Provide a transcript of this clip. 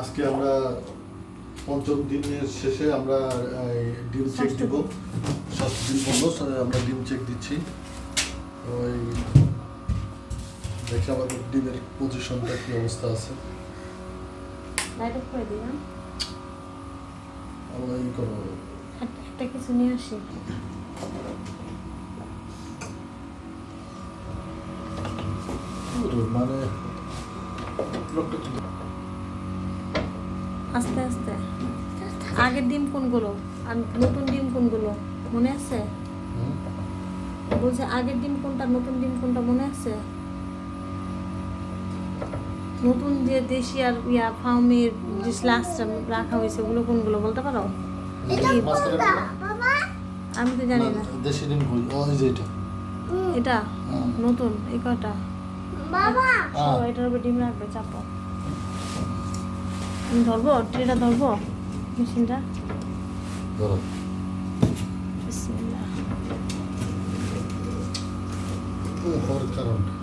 আজকে আমরা পঞ্চম দিনের শেষে আমরা ডিম চেক দিব। ষষ্ঠ দিন বলল আমরা ডিম চেক দিচ্ছি। ওই দেখি আমাদের ডিমের পজিশনটা কি অবস্থা আছে? আমরা ই করব একটা- কিছু নিয়ে আসি। মানে লোকটা আস্তে আস্তে। আগের ডিম কোনগুলো? আর নতুন ডিম কোনগুলো? মনে আছে? বলছে আগের ডিম কোনটা নতুন ডিম কোনটা মনে আছে? নতুন যে দেশি আর ইয়া ফার্মের যে স্লাসটা রাখা হয়েছে ওগুলো কোনগুলো বলতে পারো? আমি তো জানি না। দেশি ডিম কই ওই যে এটা। এটা? নতুন এই কটা আহ, ও, এটার উপর ডিম রাখবে চাপো। ধরবো ট্রেটা ধরবো মেশিনটা? ধরো। বিসমিল্লাহ। ও হওয়ার কারণটা। কি?